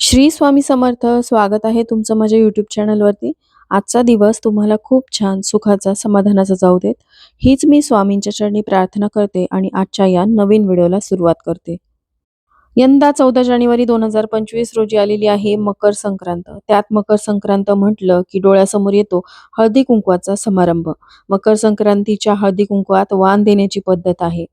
श्री स्वामी समर्थ स्वागत आहे तुमचं माझ्या यूट्यूब चॅनलवरती आजचा दिवस तुम्हाला खूप छान सुखाचा समाधानाचा जाऊ देत. हीच मी स्वामींच्या चरणी प्रार्थना करते आणि आजच्या या नवीन व्हिडिओला सुरुवात करते. यंदा चौदा जानेवारी दोन हजार पंचवीस रोजी आलेली आहे मकर संक्रांत. त्यात मकर संक्रांत म्हटलं की डोळ्यासमोर येतो हळदी कुंकवाचा समारंभ. मकर संक्रांतीच्या हळदी कुंकवात वाण देण्याची पद्धत आहे.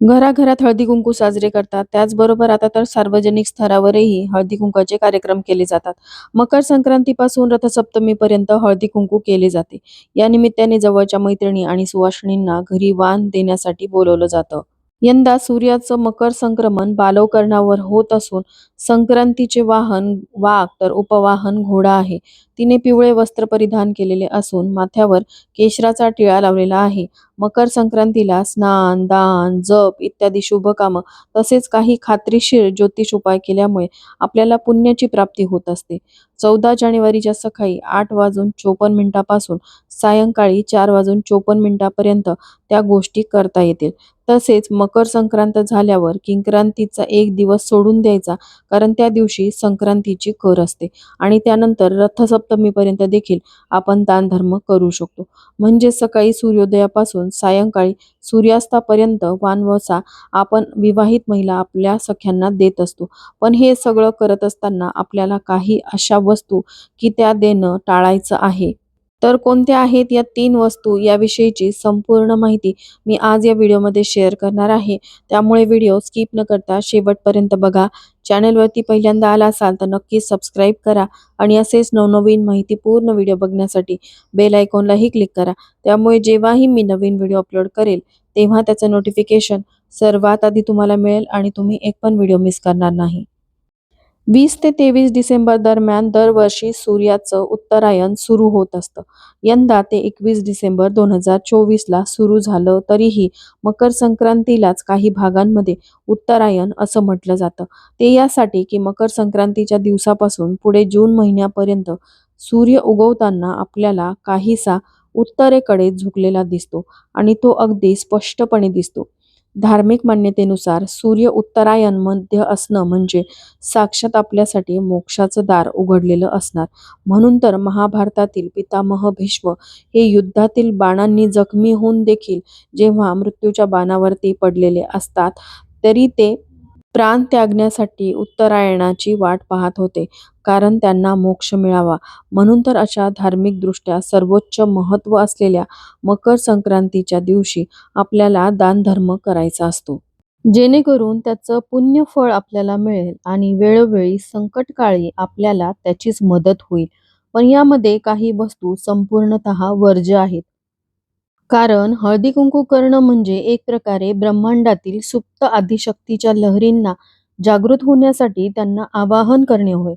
घराघरात हळदी कुंकू साजरे करतात. त्याचबरोबर आता तर सार्वजनिक स्तरावरही हळदी कुंकाचे कार्यक्रम केले जातात. मकर संक्रांतीपासून रथसप्तमीपर्यंत हळदी कुंकू केले जाते. या निमित्ताने जवळच्या मैत्रिणी आणि सुवासिनींना घरी वाण देण्यासाठी बोलवलं जातं. यंदा सूर्याचं मकर संक्रमण बालवकर्णावर होत असून संक्रांतीचे वाहन वाघ तर उपवाहन घोडा आहे. तिने पिवळे वस्त्र परिधान केलेले असून माथ्यावर केशराचा टिळा लावलेला आहे. मकर संक्रांतीला स्नान दान जप इत्यादी शुभ कामं तसेच काही खात्रीशीर ज्योतिष उपाय केल्यामुळे आपल्याला पुण्याची प्राप्ती होत असते. चौदा जानेवारीच्या सकाळी आठ वाजून चोपन्न मिनिटापासून सायंकाळी चार वाजून चोपन्न मिनिटापर्यंत त्या गोष्टी करता येतील. तसेच मकर संक्रांत झाल्यावर किंक्रांतीचा एक दिवस सोडून द्यायचा कारण त्या दिवशी संक्रांतीची कर असते आणि त्यानंतर सप्तमीपर्यंत देखील आपण दानधर्म करू शकतो. म्हणजे सकाळी सूर्योदयापासून सायंकाळी सूर्यास्तापर्यंत वानवसा आपण विवाहित महिला आपल्या सख्यांना देत असतो. पण हे सगळं करत असताना आपल्याला काही अशा वस्तू की त्या देणं टाळायचं आहे. तर कोणत्या आहेत या तीन वस्तू याविषयीची संपूर्ण माहिती मी आज या व्हिडिओमध्ये शेअर करणार आहे. त्यामुळे व्हिडिओ स्किप न करता शेवटपर्यंत बघा. चॅनलवरती पहिल्यांदा आला असाल तर नक्कीच सबस्क्राईब करा आणि असेच नवनवीन माहितीपूर्ण व्हिडिओ बघण्यासाठी बेल आयकॉनलाही क्लिक करा. त्यामुळे जेव्हाही मी नवीन व्हिडिओ अपलोड करेल तेव्हा त्याचं नोटिफिकेशन सर्वात आधी तुम्हाला मिळेल आणि तुम्ही एक पण व्हिडिओ मिस करणार नाही. वीस ते तेवीस डिसेंबर दरम्यान दरवर्षी सूर्याचं उत्तरायण सुरू होत असतं. यंदा ते एकवीस डिसेंबर दोन हजार चोवीसला सुरू झालं. तरीही मकर संक्रांतीलाच काही भागांमध्ये उत्तरायण असं म्हटलं जातं. ते यासाठी की मकर संक्रांतीच्या दिवसापासून पुढे जून महिन्यापर्यंत सूर्य उगवताना आपल्याला काहीसा उत्तरेकडे झुकलेला दिसतो आणि तो अगदी स्पष्टपणे दिसतो. धार्मिक मान्यतेनुसार सूर्य उत्तरायण मध्य असणं म्हणजे साक्षात आपल्यासाठी मोक्षाचं दार उघडलेलं असणार. म्हणून तर महाभारतातील पितामह भीष्म हे युद्धातील बाणांनी जखमी होऊन देखील जेव्हा मृत्यूच्या बाणावरती पडलेले असतात तरी ते प्राण त्यागण्यासाठी उत्तरायणाची वाट पाहत होते कारण त्यांना मोक्ष मिळावा. म्हणून तर अशा धार्मिकदृष्ट्या सर्वोच्च महत्त्व असलेल्या मकर संक्रांतीच्या दिवशी आपल्याला दानधर्म करायचा असतो. जेणेकरून त्याचं पुण्य फळ आपल्याला मिळेल आणि वेळोवेळी संकटकाळी आपल्याला त्याचीच मदत होईल. पण यामध्ये काही वस्तू संपूर्णतः वर्ज्य आहेत. कारण हळदी कुंकू करणं म्हणजे एक प्रकारे ब्रह्मांडातील सुप्त आदिशक्तीच्या लहरींना जागृत होण्यासाठी त्यांना आवाहन करणे होय.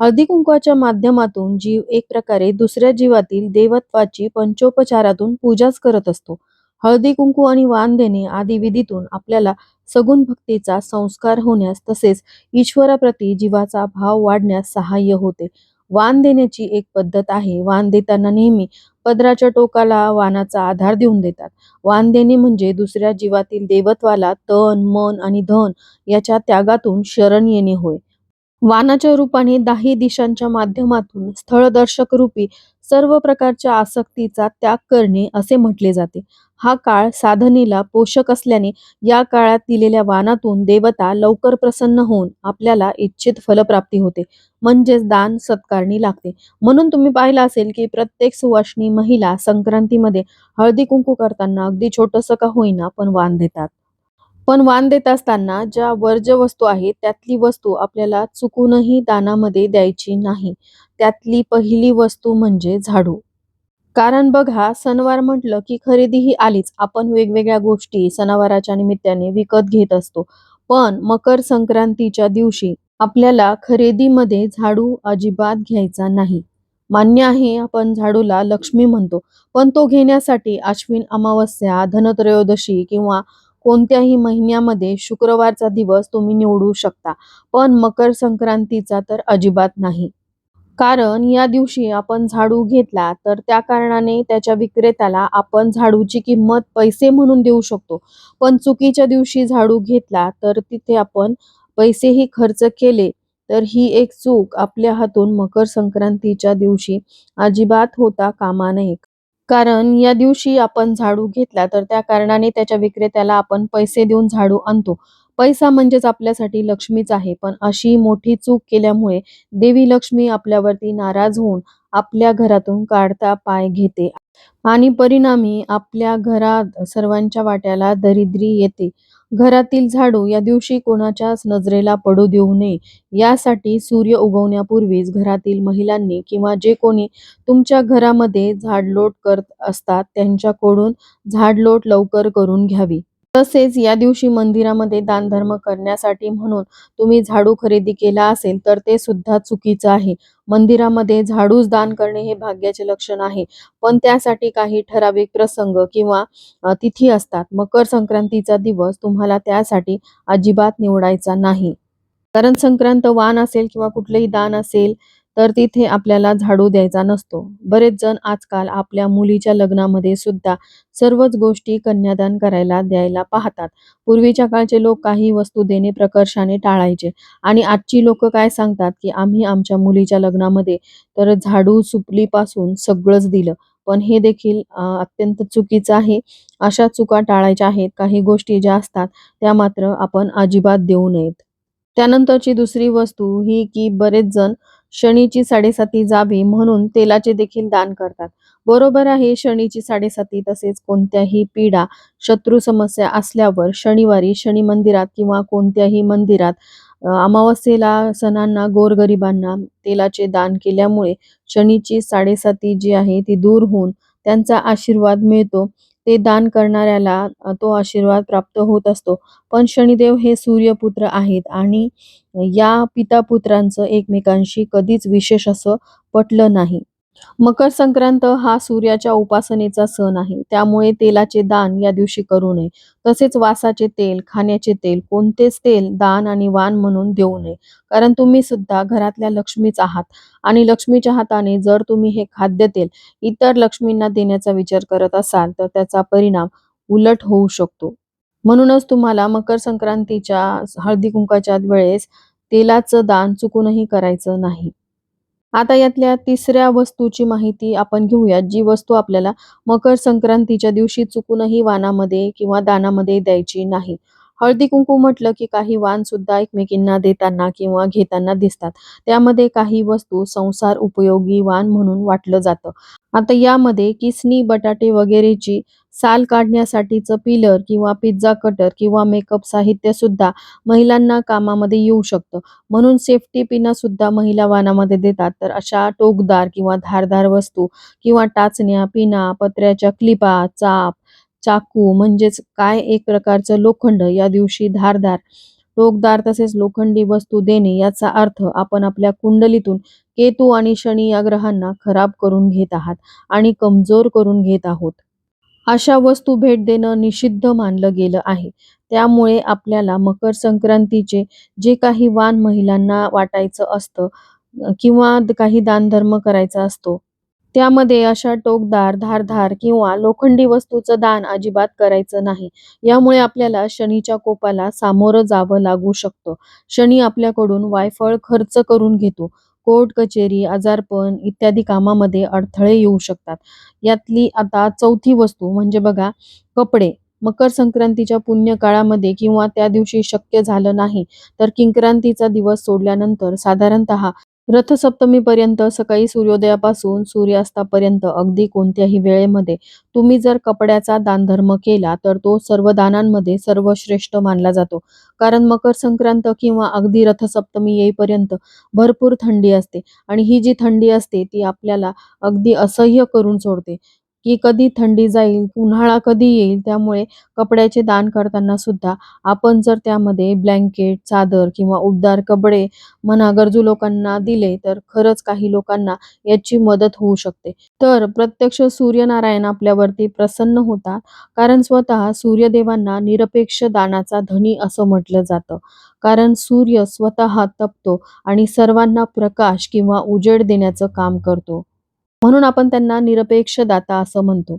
हळदी कुंकवाच्या माध्यमातून जीव एक प्रकारे दुसऱ्या जीवातील देवत्वाची पंचोपचारातून पूजाच करत असतो. हळदी कुंकू आणि वाण देणे आदी विधीतून आपल्याला सगुण भक्तीचा संस्कार होण्यास तसेच ईश्वराप्रती जीवाचा भाव वाढण्यास सहाय्य होते. वाण देण्याची एक पद्धत आहे. वाण देताना नेहमी पदराच्या टोकाला वानाचा आधार देऊन देतात. वाण देणे म्हणजे दुसऱ्या जीवातील देवत्वाला तन मन आणि धन याच्या त्यागातून शरण येणे होय. वानाच्या रूपाने दाही दिशांच्या माध्यमातून स्थळदर्शक रूपी सर्व प्रकारच्या आसक्तीचा त्याग करणे असे म्हटले जाते. हा काळ साधनेला पोषक असल्याने या काळात दिलेल्या वानातून देवता लवकर प्रसन्न होऊन आपल्याला इच्छित फलप्राप्ती होते. म्हणजेच दान सत्कारणी लागते. म्हणून तुम्ही पाहिलं असेल की प्रत्येक सुवासिनी महिला संक्रांतीमध्ये हळदी कुंकू करताना अगदी छोटंसं का होईना पण वाण देतात. पण वाण देत असताना ज्या वर्ज्य वस्तू आहेत त्यातली वस्तू आपल्याला चुकूनही दानामध्ये द्यायची नाही. त्यातली पहिली वस्तू म्हणजे झाडू. कारण बघा सणवार म्हटलं की खरेदी ही आलीच. आपण वेगवेगळ्या गोष्टी सणावाराच्या निमित्ताने विकत घेत असतो. पण मकर संक्रांतीच्या दिवशी आपल्याला खरेदीमध्ये झाडू अजिबात घ्यायचा नाही. मान्य आहे आपण झाडूला लक्ष्मी म्हणतो. पण तो घेण्यासाठी अश्विन अमावस्या धनत्रयोदशी किंवा कोणत्याही महिन्यामध्ये शुक्रवारचा दिवस तुम्ही निवडू शकता. पण मकर संक्रांतीचा तर अजिबात नाही. कारण या दिवशी आपण झाडू घेतला तर त्या कारणाने त्याच्या विक्रेत्याला आपण झाडूची किंमत पैसे म्हणून देऊ शकतो. पण चुकीच्या दिवशी झाडू घेतला तर तिथे आपण पैसेही खर्च केले तर ही एक चूक आपल्या हातून मकर संक्रांतीच्या दिवशी अजिबात होता कामा नये. कारण या दिवशी आपण झाडू घेतला तर त्या कारणाने त्याच्या विक्रेत्याला आपण पैसे देऊन झाडू आणतो. पैसा म्हणजेच आपल्यासाठी लक्ष्मीच आहे. पण अशी मोठी चूक केल्यामुळे देवी लक्ष्मी आपल्यावरती नाराज होऊन आपल्या घरातून काढता पाय घेते आणि परिणामी आपल्या घरात सर्वांच्या वाट्याला दरिद्री येते. घरातील झाडू या दिवशी कोणाच्याच नजरेला पडू देऊ नये. यासाठी सूर्य उगवण्यापूर्वीच घरातील महिलांनी किंवा जे कोणी तुमच्या घरामध्ये झाडलोट करत असतात त्यांच्याकडून झाडलोट लवकर करून घ्यावी. तसेच या दिवशी मंदिरामध्ये दानधर्म करण्यासाठी म्हणून तुम्ही झाडू खरेदी केला असेल तर ते सुद्धा चुकीचं आहे. मंदिरामध्ये झाडूच दान करणे हे भाग्याचे लक्षण आहे. पण त्यासाठी काही ठराविक प्रसंग किंवा तिथी असतात. मकर संक्रांतीचा दिवस तुम्हाला त्यासाठी अजिबात निवडायचा नाही. कारण संक्रांत वान असेल किंवा कुठलेही दान असेल तर तिथे आपल्याला झाडू द्यायचा नसतो. बरेच जण आजकाल आपल्या मुलीच्या लग्नामध्ये सुद्धा सर्वच गोष्टी कन्यादान करायला द्यायला पाहतात. पूर्वीच्या काळचे लोक काही वस्तू देणे प्रकर्षाने टाळायचे. आणि आजची लोक काय सांगतात की आम्ही आमच्या मुलीच्या लग्नामध्ये तर झाडू सुपलीपासून सगळंच दिलं. पण हे देखील अत्यंत चुकीचं आहे. अशा चुका टाळायच्या आहेत. काही गोष्टी ज्या असतात त्या मात्र आपण अजिबात देऊ नयेत. त्यानंतरची दुसरी वस्तू ही की बरेच जण शनीची साडेसाती जावी म्हणून तेलाचे देखील दान करतात. बरोबर आहे शनीची साडेसाती तसेच कोणत्याही पीडा शत्रू समस्या असल्यावर शनिवारी शनी मंदिरात किंवा कोणत्याही मंदिरात अमावस्येला सणांना गोरगरिबांना तेलाचे दान केल्यामुळे शनीची साडेसाती जी आहे ती दूर होऊन त्यांचा आशीर्वाद मिळतो. ते दान करणाऱ्याला तो आशीर्वाद प्राप्त होत असतो. पण शनिदेव हे सूर्यपुत्र आहेत आणि या पितापुत्रांचं एकमेकांशी कधीच विशेष असं पटलं नाही. मकर संक्रांत हा सूर्याच्या उपासनेचा सण आहे. त्यामुळे तेलाचे दान या दिवशी करू नये. तसेच वासाचे तेल खाण्याचे तेल कोणतेच तेल दान आणि वाण म्हणून देऊ नये. कारण तुम्ही सुद्धा घरातल्या लक्ष्मीच आहात आणि लक्ष्मीच्या हाताने जर तुम्ही हे खाद्यतेल इतर लक्ष्मींना देण्याचा विचार करत असाल तर त्याचा परिणाम उलट होऊ शकतो. म्हणूनच तुम्हाला मकर संक्रांतीच्या हळदी कुंकाच्या वेळेस तेलाचं दान चुकूनही करायचं नाही. आता यातल्या तिसऱ्या वस्तूची माहिती आपण घेऊयात जी वस्तू आपल्याला मकर संक्रांतीच्या दिवशी चुकूनही वाणामध्ये किंवा दानामध्ये द्यायची नाही. हळदी कुंकू म्हटलं की काही वाण सुद्धा एकमेकींना देताना किंवा घेताना दिसतात. त्यामध्ये काही वस्तू संसार उपयोगी वाण म्हणून वाटलं जातं. आता यामध्ये किसनी बटाटे वगैरेची साल काढण्यासाठीचं पिलर किंवा पिझ्झा कटर किंवा मेकअप साहित्य सुद्धा महिलांना कामामध्ये येऊ शकतं. म्हणून सेफ्टी पिना सुद्धा महिला वानामध्ये देतात. तर अशा टोकदार किंवा धारदार वस्तू किंवा टाचण्या पिना पत्र्याच्या क्लिपा चाप चाकू म्हणजेच काय एक प्रकारचं लोखंड या दिवशी धारदार टोकदार तसेच लोखंडी वस्तू देणे याचा अर्थ आपण आपल्या कुंडलीतून केतू आणि शनी या ग्रहांना खराब करून घेत आहात आणि कमजोर करून घेत आहोत. अशा वस्तू भेट देणं निषिद्ध मानलं गेलं आहे. त्यामुळे आपल्याला मकर संक्रांतीचे जे काही वाण महिलांना वाटायचं असतं किंवा काही दानधर्म करायचा असतो त्यामध्ये अशा टोकदार धारधार किंवा लोखंडी वस्तूचं दान अजिबात करायचं नाही. यामुळे आपल्याला शनीच्या कोपाला सामोरं जावं लागू शकतं. शनी आपल्याकडून वायफळ खर्च करून घेतो. कोर्ट कचेरी आजारपण इत्यादी कामामध्ये अडथळे येऊ शकतात. यातली आता चौथी वस्तू म्हणजे बघा कपडे. मकर संक्रांतीच्या पुण्य काळामध्ये किंवा त्या दिवशी शक्य झालं नाही तर किंक्रांतीचा दिवस सोडल्यानंतर साधारणतः रथसप्तमीपर्यंत सकाळी सूर्योदयापासून सूर्यास्तापर्यंत अगदी कोणत्याही वेळेमध्ये तुम्ही जर कपड्याचा दानधर्म केला तर तो सर्व दानांमध्ये सर्वश्रेष्ठ मानला जातो. कारण मकर संक्रांत किंवा अगदी रथसप्तमी येईपर्यंत भरपूर थंडी असते. आणि ही जी थंडी असते ती आपल्याला अगदी असह्य करून सोडते. की कधी थंडी जाईल उन्हाळा कधी येईल त्यामुळे कपड्याचे दान करताना सुद्धा आपण जर त्यामध्ये ब्लँकेट चादर किंवा उबदार कपडे म्हणा गरजू लोकांना दिले तर खरंच काही लोकांना याची मदत होऊ शकते. तर प्रत्यक्ष सूर्यनारायण आपल्यावरती प्रसन्न होतात कारण स्वतः सूर्यदेवांना निरपेक्ष दानाचा धनी असं म्हटलं जातं. कारण सूर्य स्वतः तपतो आणि सर्वांना प्रकाश किंवा उजेड देण्याचं काम करतो. म्हणून आपण त्यांना निरपेक्ष दाता असं म्हणतो.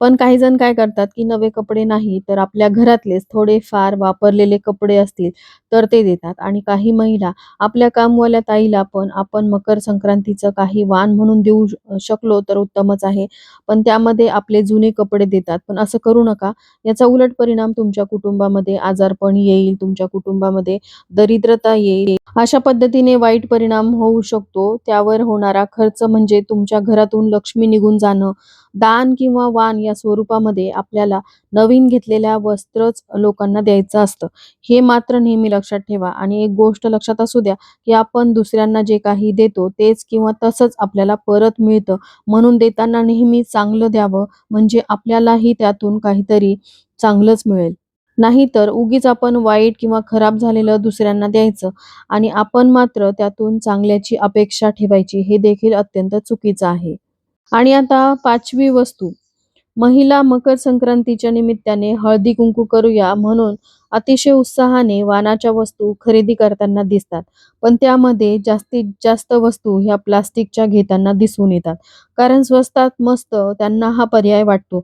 पण काही जण काय करतात की नवे कपडे नाही तर आपल्या घरातलेच थोडे फार वापरलेले कपडे असतील तर ते देतात. आणि काही महिला आपल्या कामवाल्या ताईला पण आपण मकर संक्रांतीचं काही वाण म्हणून देऊ शकलो तर उत्तमच आहे. पण त्यामध्ये आपले जुने कपडे देतात. पण असं करू नका. याचा उलट परिणाम तुमच्या कुटुंबामध्ये आजारपण येईल तुमच्या कुटुंबामध्ये दरिद्रता येईल. अशा पद्धतीने वाईट परिणाम होऊ शकतो. त्यावर होणारा खर्च म्हणजे तुमच्या घरातून लक्ष्मी निघून जाणं. दान किंवा वाण या स्वरूपामध्ये आपल्याला नवीन घेतलेल्या वस्त्रच लोकांना द्यायचं असतं. हे मात्र नेहमी लक्षात ठेवा. आणि एक गोष्ट लक्षात असू द्या की आपण दुसऱ्यांना जे काही देतो तेच किंवा तसंच आपल्याला परत मिळतं. म्हणून देताना नेहमी चांगलं द्यावं. म्हणजे आपल्यालाही त्यातून काहीतरी चांगलंच मिळेल. नाहीतर उगीच आपण वाईट किंवा खराब झालेलं दुसऱ्यांना द्यायचं आणि आपण मात्र त्यातून चांगल्याची अपेक्षा ठेवायची हे देखील अत्यंत चुकीचं आहे. आणि आता पाचवी वस्तू. महिला मकर संक्रांतीच्या निमित्ताने हळदी कुंकू करूया म्हणून अतिशय उत्साहाने वाणाच्या वस्तू खरेदी करताना दिसतात. पण त्यामध्ये जास्तीत जास्त वस्तू ह्या प्लास्टिकच्या घेताना दिसून येतात. कारण स्वस्तात मस्त त्यांना हा पर्याय वाटतो.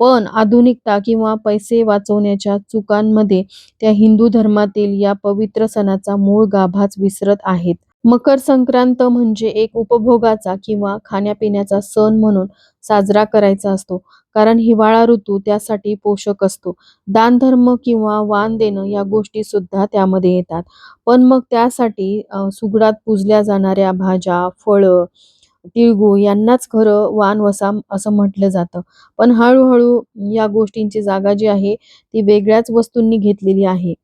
पण आधुनिकता किंवा पैसे वाचवण्याच्या चुकांमध्ये त्या हिंदू धर्मातील या पवित्र सणाचा मूळ गाभाच विसरत आहेत. मकर संक्रांत म्हणजे एक उपभोगाचा किंवा खाण्यापिण्याचा सण म्हणून साजरा करायचा असतो. कारण हिवाळा ऋतू त्यासाठी पोषक असतो. दानधर्म किंवा वान देणं या गोष्टी सुद्धा त्यामध्ये येतात. पण मग त्यासाठी सुगडात पूजल्या जाणाऱ्या भाज्या फळं तिळगुळ यांनाच खरं वाण वसा असं म्हटलं जातं. पण हळूहळू या गोष्टींची जागा जी आहे ती वेगळ्याच वस्तूंनी घेतलेली आहे.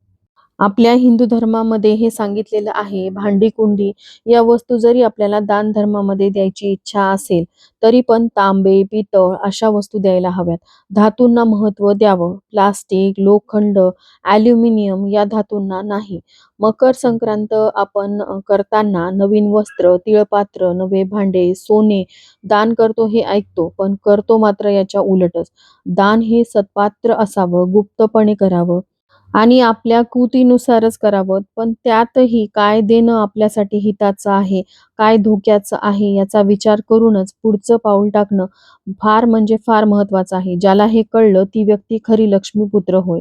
आपल्या हिंदू धर्मामध्ये हे सांगितलेलं आहे. भांडी कुंडी या वस्तू जरी आपल्याला दान धर्मामध्ये द्यायची इच्छा असेल तरी पण तांबे पितळ अशा वस्तू द्यायला हव्यात. धातूंना महत्त्व द्यावं. प्लास्टिक लोखंड ॲल्युमिनियम या धातूंना नाही. मकर संक्रांत आपण करताना नवीन वस्त्र तिळपात्र नवे भांडे सोने दान करतो हे ऐकतो पण करतो मात्र याच्या उलटच. दान हे सत्पात्र असावं गुप्तपणे करावं. आणि आपल्या कृतीनुसारच करावं. पण त्यातही काय देणं आपल्यासाठी हिताचं आहे काय धोक्याचं आहे याचा विचार करूनच पुढचं पाऊल टाकणं फार म्हणजे फार महत्वाचं आहे. ज्याला हे कळलं ती व्यक्ती खरी लक्ष्मीपुत्र होय.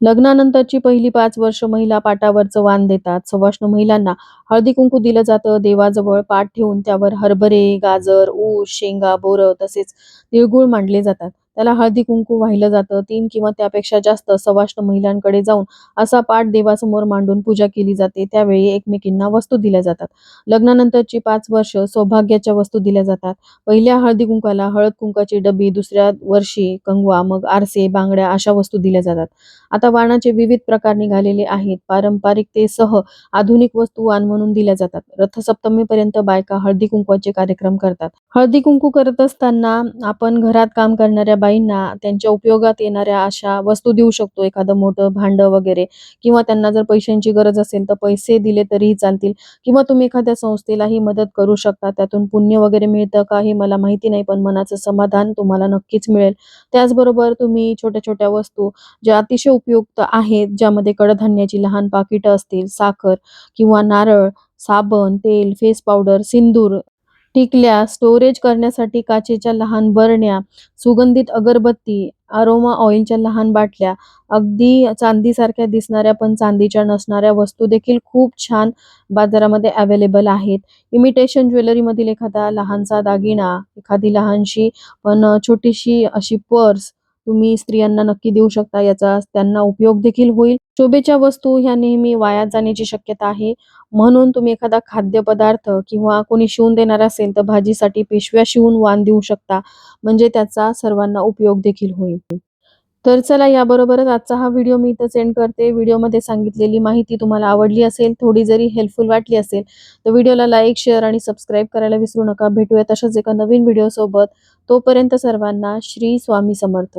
लग्नानंतरची पहिली पाच वर्ष महिला पाटावरचं वाण देतात. सवाष्ण महिलांना हळदी कुंकू दिलं जातं. देवाजवळ पाठ ठेवून त्यावर हरभरे गाजर ऊस शेंगा बोरं तसेच तिळगुळ मांडले जातात. त्याला हळदी कुंकू वाहिलं जातं. तीन किंवा त्यापेक्षा जास्त सवाष्ण महिलांकडे जाऊन असा पाठ देवासमोर मांडून पूजा केली जाते. त्यावेळी एकमेकींना वस्तू दिल्या जातात. लग्नानंतरची पाच वर्ष सौभाग्याच्या वस्तू दिल्या जातात. पहिल्या हळदी कुंकाला हळद कुंकाची डबी दुसऱ्या वर्षी कंगवा मग आरसे बांगड्या अशा वस्तू दिल्या जातात. आता वाणाचे विविध प्रकार निघालेले आहेत. पारंपरिकतेसह आधुनिक वस्तू वाण म्हणून दिल्या जातात. रथसप्तमीपर्यंत बायका हळदी कुंकवाचे कार्यक्रम करतात. हळदी कुंकू करत असताना आपण घरात काम करणाऱ्या बाईंना त्यांच्या उपयोगात येणाऱ्या अशा वस्तू देऊ शकतो एखादं मोठं भांडं वगैरे. किंवा त्यांना जर पैशांची गरज असेल तर पैसे दिले तरीही चालतील. किंवा तुम्ही एखाद्या संस्थेलाही मदत करू शकता त्यातून पुण्य वगैरे मिळतं का हे मला माहिती नाही पण मनाचं समाधान तुम्हाला नक्कीच मिळेल. त्याचबरोबर तुम्ही छोट्या छोट्या वस्तू ज्या अतिशय उपयुक्त आहेत ज्यामध्ये कडधान्याची लहान पाकिटं असतील साखर किंवा नारळ साबण तेल फेस पावडर सिंदूर टिकल्या. स्टोरेज करण्यासाठी काचेच्या लहान बरण्या सुगंधित अगरबत्ती अरोमा ऑइलच्या लहान बाटल्या अगदी चांदीसारख्या दिसणाऱ्या पण चांदीच्या नसणाऱ्या वस्तू देखील खूप छान बाजारामध्ये अवेलेबल आहेत. इमिटेशन ज्वेलरीमधील एखादा लहानसा दागिना एखादी लहानशी पण छोटीशी अशी पर्स तुम्ही स्त्रियांना नक्की देऊ शकता याचा त्यांना उपयोग देखील होईल. शोभेच्या वस्तू ह्या नेहमी वाया जाण्याची शक्यता आहे. म्हणून तुम्ही एखादा खाद्यपदार्थ किंवा कोणी शिवून देणार असेल तर भाजीसाठी पिशव्या शिवून वाण देऊ शकता. म्हणजे त्याचा सर्वांना उपयोग देखील होईल. तर चला याबरोबरच आजचा हा व्हिडिओ मी इथं सेंड करते. व्हिडिओमध्ये सांगितलेली माहिती तुम्हाला आवडली असेल थोडी जरी हेल्पफुल वाटली असेल तर व्हिडिओला लाईक शेअर आणि सबस्क्राईब करायला विसरू नका. भेटूया तशाच एका नवीन व्हिडिओ सोबत. तोपर्यंत सर्वांना श्री स्वामी समर्थ.